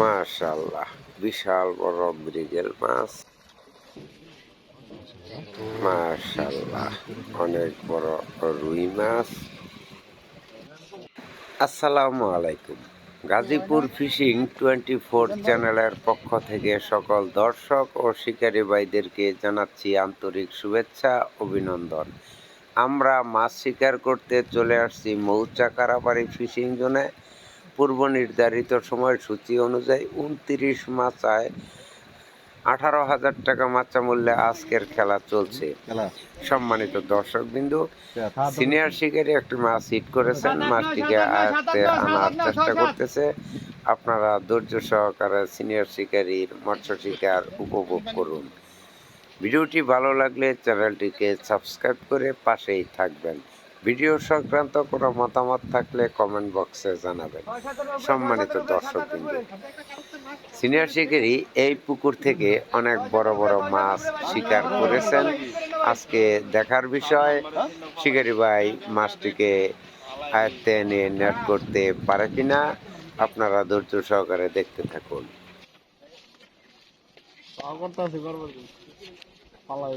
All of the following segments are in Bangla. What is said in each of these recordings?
মাশাল্লাহ বিশাল বড় মাছ। মাশাল্লাহ অনেক বড় রুই মাছ। আসসালামু আলাইকুম। গাজীপুর ফিশিং টোয়েন্টি ফোর চ্যানেলের পক্ষ থেকে সকল দর্শক ও শিকারী ভাইদেরকে জানাচ্ছি আন্তরিক শুভেচ্ছা, অভিনন্দন। আমরা মাছ শিকার করতে চলে আসছি মৌচা কারাবাড়ি ফিশিং জোনে। পূর্ব নির্ধারিত সময়সূচি অনুযায়ী উনত্রিশ মাচায় আঠারো হাজার টাকা মাচা মূল্যে আজকের খেলা চলছে। সম্মানিত দর্শক বিন্দু সিনিয়র শিকারী একটি মাছ হিট করেছেন মাছটিকে আয়ত্তে আনার চেষ্টা করতেছে। আপনারা ধৈর্য সহকারে সিনিয়র শিকারীর মৎস্য শিকার উপভোগ করুন। ভিডিওটি ভালো লাগলে চ্যানেলটিকে সাবস্ক্রাইব করে পাশেই থাকবেন। ভিডিও সংক্রান্ত কোনো মতামত থাকলে কমেন্ট বক্সে জানাবেন। সম্মানিত দর্শক সিনিয়র শিকারি এই পুকুর থেকে অনেক বড় বড় মাছ শিকার করেছেন। আজকে দেখার বিষয় শিকারি ভাই মাছটিকে আয়ত্তে নিয়ে নেট করতে পারে কিনা, আপনারা ধৈর্য সহকারে দেখতে থাকুন। পালাই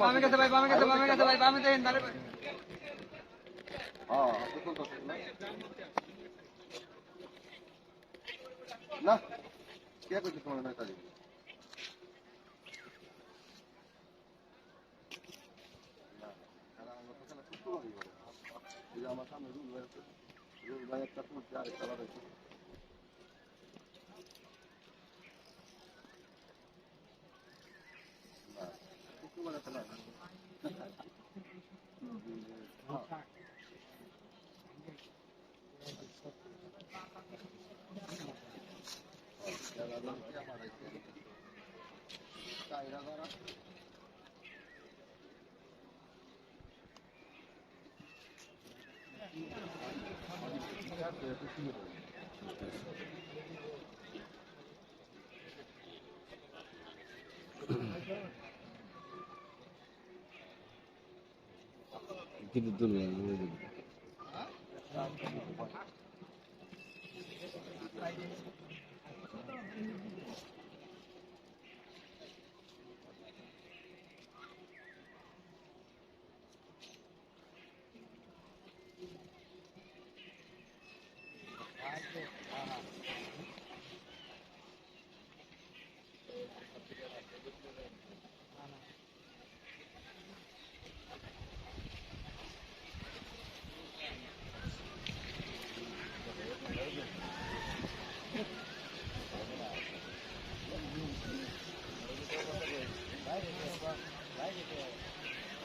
বামে গেছে ভাই বামে গেছে বামে গেছে ভাই বামে দেন দাঁড়ে হ্যাঁ তো তো না কে করছে তোমার না কাজে না এরা আমরা তো খেলা সুস্থ ভাবে করে এই যে আমার সামনে রুল ভাই আছে রুল ভাই একটা তুলছে আর একটা সুস্থ ভাবে খেলা হ্যাঁ?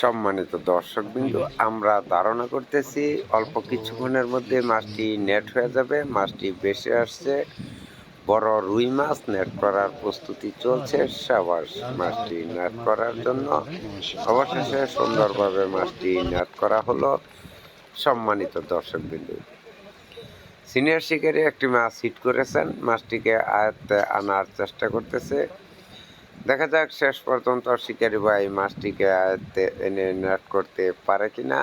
সম্মানিত দর্শকবৃন্দ আমরা ধারণা করতেছি অল্প কিছুক্ষণের মধ্যে মাছটি নেট হয়ে যাবে, মাছটি বেশি আসছে। বড় রুই মাছ নেট করার প্রস্তুতি চলছে সাবাস মাছটি নেট করার জন্য। অবশেষে সুন্দরভাবে মাছটি নেট করা হলো সম্মানিত দর্শকবৃন্দ। সিনিয়র শিকারী একটি মাছ হিট করেছেন, মাছটিকে আয়ত্তে আনার চেষ্টা করতেছে। দেখা যাক শেষ পর্যন্ত শিকারী ভাই মাছটিকে আয়ত্তে এনে নেট করতে পারে কিনা,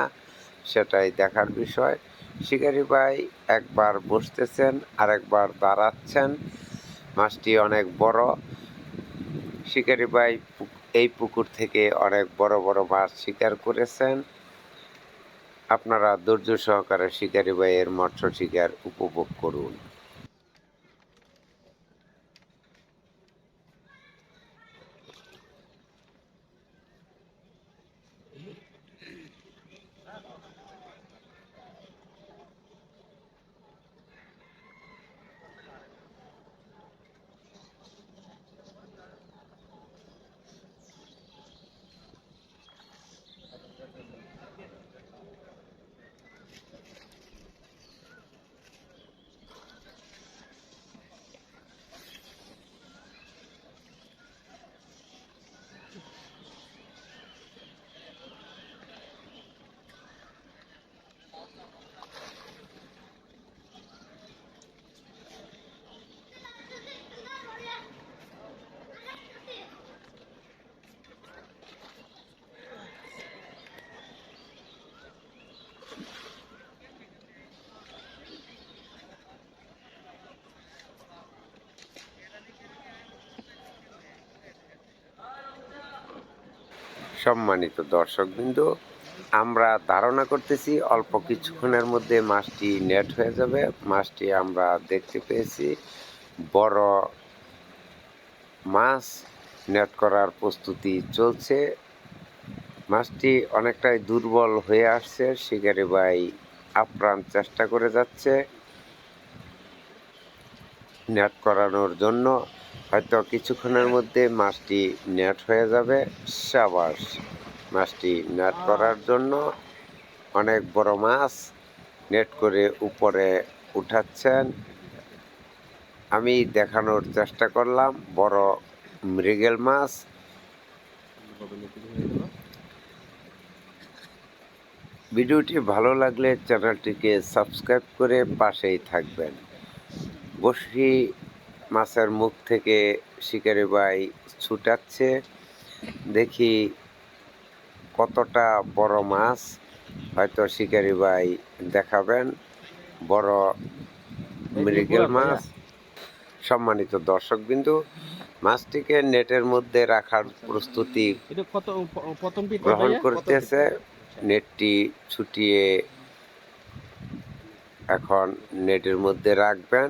সেটাই দেখার বিষয়। শিকারী ভাই একবার বসতেছেন, আরেকবার দাঁড়াচ্ছেন। মাছটি অনেক বড়। শিকারি ভাই এই পুকুর থেকে অনেক বড় বড় মাছ শিকার করেছেন। আপনারা ধৈর্য সহকারে শিকারি ভাইয়ের মৎস্য শিকার উপভোগ করুন। সম্মানিত দর্শকবৃন্দ, আমরা ধারণা করতেছি অল্প কিছুক্ষণের মধ্যে মাছটি নেট হয়ে যাবে। মাছটি আমরা দেখতে পেয়েছি। বড় মাছ নেট করার প্রস্তুতি চলছে। মাছটি অনেকটাই দুর্বল হয়ে আসছে, শিকারি ভাই আপ্রাণ চেষ্টা করে যাচ্ছে নেট করানোর জন্য। হয়তো কিছুক্ষণের মধ্যে মাছটি নেট হয়ে যাবে, সাবাস। মাছটি নেট করার জন্য অনেক বড় মাছ নেট করে উপরে উঠাচ্ছেন। আমি দেখানোর চেষ্টা করলাম, বড় মৃগেল মাছ। ভিডিওটি ভালো লাগলে চ্যানেলটিকে সাবস্ক্রাইব করে পাশেই থাকবেন। বসি মাছের মুখ থেকে শিকারি ভাই ছুটাচ্ছে। দেখি কতটা বড় মাছ হয়তো শিকারি ভাই দেখাবেন। বড় মৃগেল মাছ। সম্মানিত দর্শকবিন্দু মাছটিকে নেটের মধ্যে রাখার প্রস্তুতি গ্রহণ করতেছে। নেটটি ছুটিয়ে এখন নেটের মধ্যে রাখবেন।